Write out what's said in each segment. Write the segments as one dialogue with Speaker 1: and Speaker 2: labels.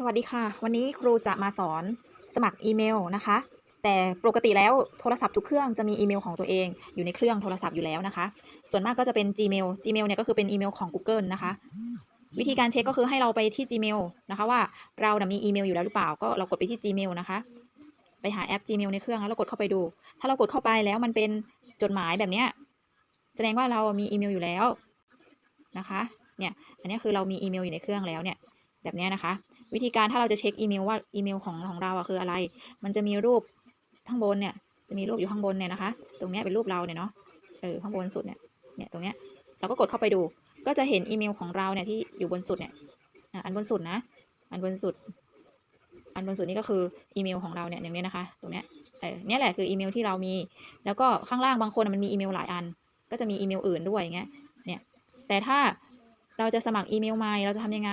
Speaker 1: สวัสดีค่ะ วันนี้ครูจะมาสอนสมัครอีเมลนะคะ แต่ปกติแล้วโทรศัพท์ทุกเครื่องจะมีอีเมลของตัวเองอยู่ในเครื่องโทรศัพท์อยู่แล้วนะคะ ส่วนมากก็จะเป็น Gmail Gmail เนี่ยก็คือเป็นอีเมลของ Google นะคะ วิธีการเช็คก็คือให้เราไปที่ Gmail นะคะว่าเรานะมีอีเมลอยู่แล้วหรือเปล่า ก็เรากดไปที่ Gmail นะคะ ไปหาแอป Gmail ในเครื่องแล้วเรากดเข้าไปดู ถ้าเรากดเข้าไปแล้วมันเป็นจดหมายแบบเนี้ยแสดงว่าเรามีอีเมลอยู่แล้วนะคะ เนี่ย อันนี้คือเรามีอีเมลอยู่ในเครื่องแล้วเนี่ย แบบนี้นะคะ วิธีการถ้าเราจะเช็คอีเมลว่าอีเมลของของเราอะคืออะไร มันจะมีรูปข้างบนเนี่ย จะมีรูปอยู่ข้างบนเนี่ยนะคะ ตรงนี้เป็นรูปเราเนี่ยเนาะ เออข้างบนสุดเนี่ย เนี่ยตรงเนี้ย เราก็กดเข้าไปดู ก็จะเห็นอีเมลของเราเนี่ยที่อยู่บนสุดเนี่ย อันบนสุดนะ อันบนสุด อันบนสุดนี่ก็คืออีเมลของเราเนี่ยอย่างนี้นะคะ ตรงเนี้ย เออเนี่ยแหละคืออีเมลที่เรามี แล้วก็ข้างล่างบางคนมันมีอีเมลหลายอัน ก็จะมีอีเมลอื่นด้วยอย่างเงี้ย เนี่ย แต่ถ้าเราจะสมัครอีเมลใหม่เราจะทำยังไง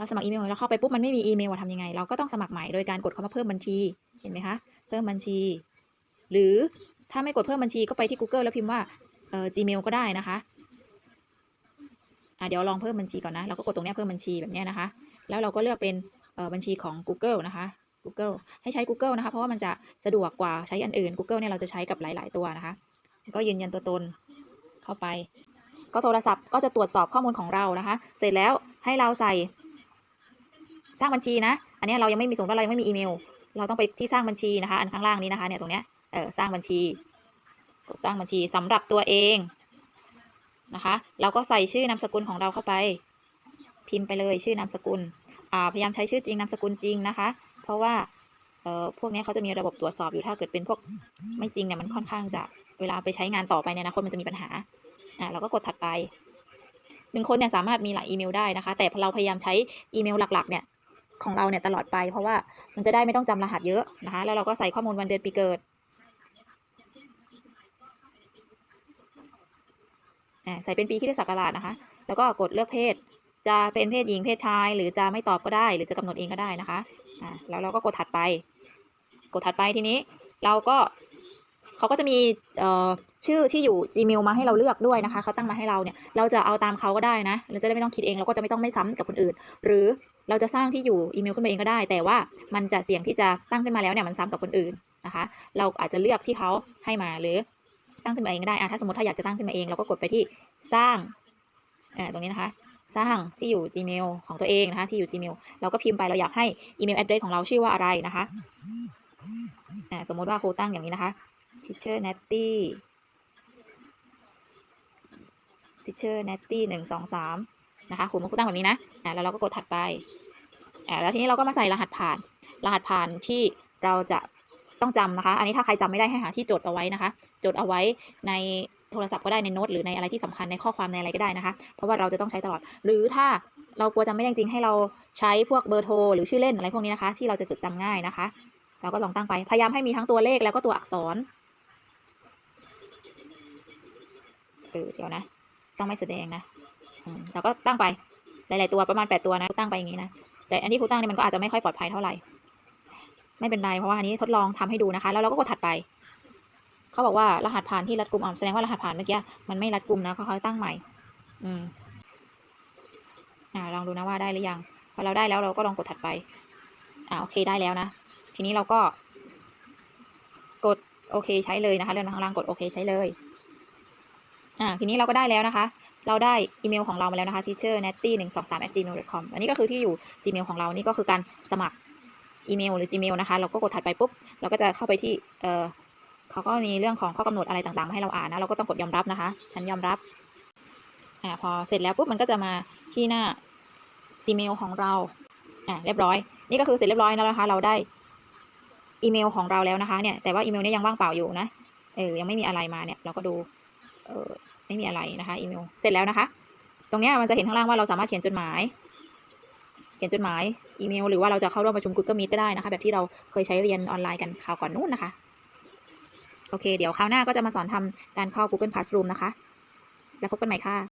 Speaker 1: เราสมัครอีเมลแล้วเข้าไปปุ๊บมันไม่มีอีเมลอะทำยังไง เราก็ต้องสมัครใหม่โดยการกดคำว่าเพิ่มบัญชี เห็นไหมคะ เพิ่มบัญชี หรือถ้าไม่กดเพิ่มบัญชีก็ไปที่ Google แล้วพิมพ์ว่าเอ่อ Gmail ก็ได้นะคะอะเดี๋ยวลองเพิ่มบัญชีก่อนนะ เราก็กดตรงนี้เพิ่มบัญชีแบบนี้นะคะ แล้วเราก็เลือกเป็นเอ่อบัญชีของ Google นะคะ Google ให้ใช้ Google นะคะ เพราะว่ามันจะสะดวกกว่าใช้อันอื่น Google เนี่ยเราจะใช้กับหลาย ๆ ตัวนะคะ ก็ยืนยันตัวตนเข้าไป ก็โทรศัพท์ก็จะตรวจสอบข้อมูลของเรานะคะ เสร็จแล้วให้เราใส่ สร้างบัญชีนะ อันนี้เรายังไม่มีสมมติว่าเรายังไม่มีอีเมล เราต้องไปที่สร้างบัญชีนะคะ อันข้างล่างนี้นะคะ เนี่ยตรงเนี้ย เออสร้างบัญชี กดสร้างบัญชีสำหรับตัวเองนะคะ เราก็ใส่ชื่อนามสกุลของเราเข้าไป พิมพ์ไปเลยชื่อนามสกุล อ่า พยายามใช้ชื่อจริงนามสกุลจริงนะคะ เพราะว่า เอ่อ พวกนี้เขาจะมีระบบตรวจสอบอยู่ ถ้าเกิดเป็นพวกไม่จริงเนี่ยมันค่อนข้างจะ เวลาไปใช้งานต่อไปในอนาคตมันจะมีปัญหา อ่า เราก็กดถัดไปหนึ่งคนเนี่ยสามารถมีหลายอีเมลได้นะคะ แต่เราพยายามใช้อีเมลหลักๆเนี่ย ของเราเนี่ยตลอดไป เพราะว่ามันจะได้ไม่ต้องจำรหัสเยอะนะคะแล้วเราก็ใส่ข้อมูลวันเดือนปีเกิดใส่เป็นปีคริสตศักราชนะคะ แล้วก็กดเลือกเพศ จะเป็นเพศหญิงเพศชาย หรือจะไม่ตอบก็ได้ หรือจะกำหนดเองก็ได้นะคะอ่าแล้วเราก็กดถัดไป กดถัดไปทีนี้ เราก็เขาก็จะมีชื่อที่อยู่ Gmail มาให้เราเลือกด้วยนะคะเขาตั้งมาให้เราเนี่ย เราจะเอาตามเขาก็ได้นะ เราจะได้ไม่ต้องคิดเอง เราก็จะไม่ต้องไม่ซ้ำกับคนอื่น หรือ เราจะสร้างที่อยู่อีเมลขึ้นมาเองก็ได้ แต่ว่ามันจะเสี่ยงที่จะตั้งขึ้นมาแล้วเนี่ยมันซ้ำกับคนอื่นนะคะ เราอาจจะเลือกที่เขาให้มาหรือตั้งขึ้นมาเองก็ได้อะถ้าสมมติถ้าอยากจะตั้งขึ้นมาเองเราก็กดไปที่สร้างอ่าตรงนี้นะคะ สร้างที่อยู่ Gmail ของตัวเองนะคะที่อยู่ Gmail เราก็พิมพ์ไปเราอยากให้อีเมล address ของเราชื่อว่าอะไรนะคะอ่าสมมติว่าครูตั้งอย่างนี้นะคะ teacher natty teacher natty หนึ่งสองสามนะคะครูมาครูตั้งแบบนี้นะอ่าแล้วเราก็กดถัดไป อ่าแล้วทีนี้เราก็มาใส่รหัสผ่าน รหัสผ่านที่เราจะต้องจำนะคะ อันนี้ถ้าใครจำไม่ได้ให้หาที่จดเอาไว้นะคะ จดเอาไว้ในโทรศัพท์ก็ได้ในโน้ตหรือในอะไรที่สำคัญในข้อความในอะไรก็ได้นะคะ เพราะว่าเราจะต้องใช้ตลอด หรือถ้าเรากลัวจำไม่ได้จริงให้เราใช้พวกเบอร์โทรหรือชื่อเล่นอะไรพวกนี้นะคะ ที่เราจะจดจำง่ายนะคะ เราก็ลองตั้งไป พยายามให้มีทั้งตัวเลขแล้วก็ตัวอักษร เออเดี๋ยวนะ ต้องไม่แสดงนะเราก็ตั้งไป หลาย ๆ ตัวประมาณแปดตัวนะ ตั้งไปอย่างนี้นะ แต่อันที่ครูตั้งเนี่ยมันก็อาจจะไม่ค่อยปลอดภัยเท่าไหร่ ไม่เป็นไรเพราะว่าอันนี้ทดลองทำให้ดูนะคะ แล้วเราก็กดถัดไป เขาบอกว่ารหัสผ่านที่รัดกุมอะแสดงว่ารหัสผ่านเมื่อกี้มันไม่รัดกลุ่มนะเขาเขาตั้งใหม่ อืมอ่าลองดูนะว่าได้หรือยังพอเราได้แล้วเราก็ลองกดถัดไป อ่าโอเคได้แล้วนะ ทีนี้เราก็ กดโอเคใช้เลยนะคะเลื่อนมาข้างล่างกดโอเคใช้เลย อ่า ทีนี้เราก็ได้แล้วนะคะ เราได้อีเมลของเรามาแล้วนะคะ teacher natty 1 2 3 gmail com อันนี้ก็คือที่อยู่ gmail ของเรานี่ก็คือการสมัครอีเมลหรือ gmail นะคะ เราก็กดถัดไปปุ๊บ เราก็จะเข้าไปที่เออเขาก็มีเรื่องของข้อกำหนดอะไรต่างๆมาให้เราอ่านนะ เราก็ต้องกดยอมรับนะคะ ฉันยอมรับ อ่า พอเสร็จแล้วปุ๊บ มันก็จะมาที่หน้า gmail ของเรา อ่า เรียบร้อย นี่ก็คือเสร็จเรียบร้อยแล้วนะคะ เราได้อีเมลของเราแล้วนะคะ เนี่ย แต่ว่าอีเมลนี่ยังว่างเปล่าอยู่นะ เออ ยังไม่มีอะไรมาเนี่ย เราก็ดู เออไม่มีอะไรนะคะอีเมลเสร็จแล้วนะคะ ตรงนี้มันจะเห็นข้างล่างว่าเราสามารถเขียนจดหมาย เขียนจดหมายอีเมล หรือว่าเราจะเข้าร่วมประชุม Google Meet ก็ได้นะคะ แบบที่เราเคยใช้เรียนออนไลน์กันคราวก่อนนู้นนะคะ โอเค เดี๋ยวคราวหน้าก็จะมาสอนทำการเข้า Google Classroom นะคะ แล้วพบกันใหม่ค่ะ